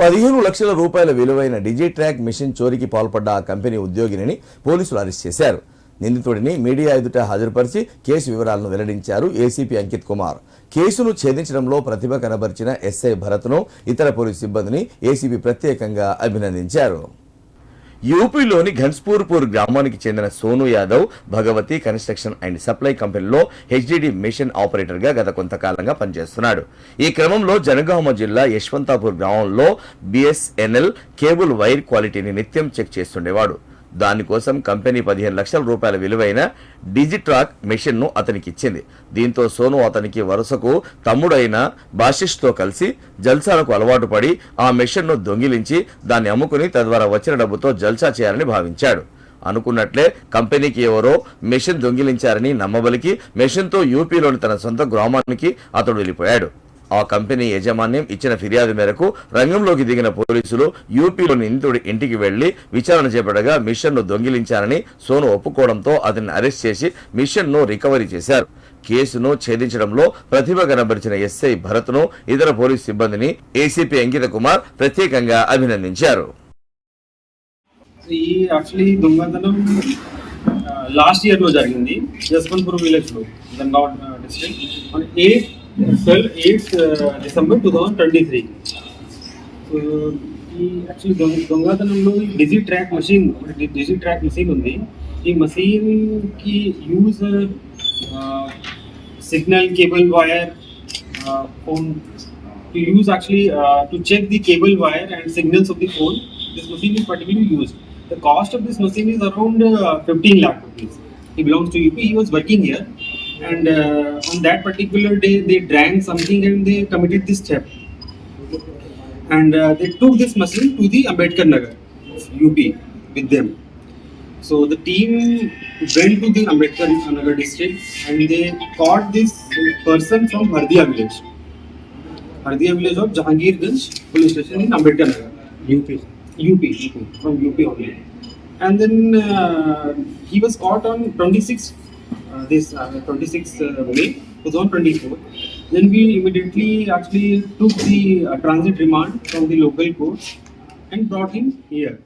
పదిహేను లక్షల రూపాయల విలువైన డిజిట్రాక్ మిషన్ చోరీకి పాల్పడ్డ ఆ కంపెనీ ఉద్యోగిని పోలీసులు అరెస్ట్ చేశారు. నిందితుడిని మీడియా ఎదుట హాజరుపరిచి కేసు వివరాలను వెల్లడించారు ఏసీపీ అంకిత్ కుమార్. కేసును ఛేదించడంలో ప్రతిభ కనబరిచిన ఎస్ఐ భరత్ను ఇతర పోలీసు సిబ్బందిని ఏసీపీ ప్రత్యేకంగా అభినందించారు. యూపీలోని ఘన్స్పూర్పూర్ గ్రామానికి చెందిన Sonu Yadav Bhagavati construction and supply కంపెనీలో హెచ్డిడి మిషన్ ఆపరేటర్గా గత కొంతకాలంగా పనిచేస్తున్నాడు. ఈ క్రమంలో జనగామ జిల్లా యశ్వంతాపూర్ గ్రామంలో బిఎస్ఎన్ఎల్ కేబుల్ వైర్ క్వాలిటీని నిత్యం చెక్ చేస్తుండేవాడు. దానికోసం కంపెనీ పదిహేను లక్షల రూపాయల విలువైన డిజిట్రాక్ మెషిన్ను అతనికి ఇచ్చింది దీంతో సోను అతనికి వరుసకు తమ్ముడైన బాషిష్తో కలిసి జల్సాలకు అలవాటు పడి ఆ మెషిన్ను దొంగిలించి దాన్ని అమ్ముకుని తద్వారా వచ్చిన డబ్బుతో జల్సా చేయాలని భావించాడు. అనుకున్నట్లే కంపెనీకి ఎవరో మెషిన్ దొంగిలించారని నమ్మబలికి మెషిన్తో యూపీలోని తన సొంత గ్రామానికి అతడు వెళ్ళిపోయాడు. ఆ కంపెనీ యాజమాన్యం ఇచ్చిన ఫిర్యాదు మేరకు రంగంలోకి దిగిన పోలీసులు యూపీలోని నిందితుడి ఇంటికి వెళ్ళి విచారణ చేపట్టగా మిషన్ను దొంగిలించారని సోను ఒప్పుకోవడంతో అతన్ని అరెస్ట్ చేసి మిషన్ను రికవరీ చేశారు. కేసును ఛేదించడంలో ప్రతిభ కనబరిచిన ఎస్ఐ భరత్ను ఇతర పోలీసు సిబ్బందిని ఏసీపీ అంకిత కుమార్ ప్రత్యేకంగా అభినందించారు. ఈ యాక్చువల్లీ దొంగతనం లాస్ట్ ఇయర్లో జరిగింది. యశ్వంత్పూర్ విలేజ్లో district. Eight Twelve eight December two thousand twenty three ఈ యాక్చువల్లీ దొంగ దొంగతనంలో ఈ digi track machine digi track machine ఉంది ఈ మషిన్ కి use signal cable wire phone to use actually uh, to check the cable wire and signals of the phone. This machine is particularly used. The cost of this machine is around uh, 15 lakh rupees. He belongs to UP. He was working here, and uh, on that particular day, they drank something and they committed this theft. And uh, they took this machine to the Ambedkar Nagar, UP, with them. So the team went to the Ambedkar Nagar district and they caught this person from Hardia village. Hardia village of Jahangirganj police station in Ambedkar Nagar. UP. UP, from UP only. And then uh, he was caught on 26, uh, this uh, 26 uh, May 2024. Then we immediately actually took the uh, transit remand from the local courts and brought him here.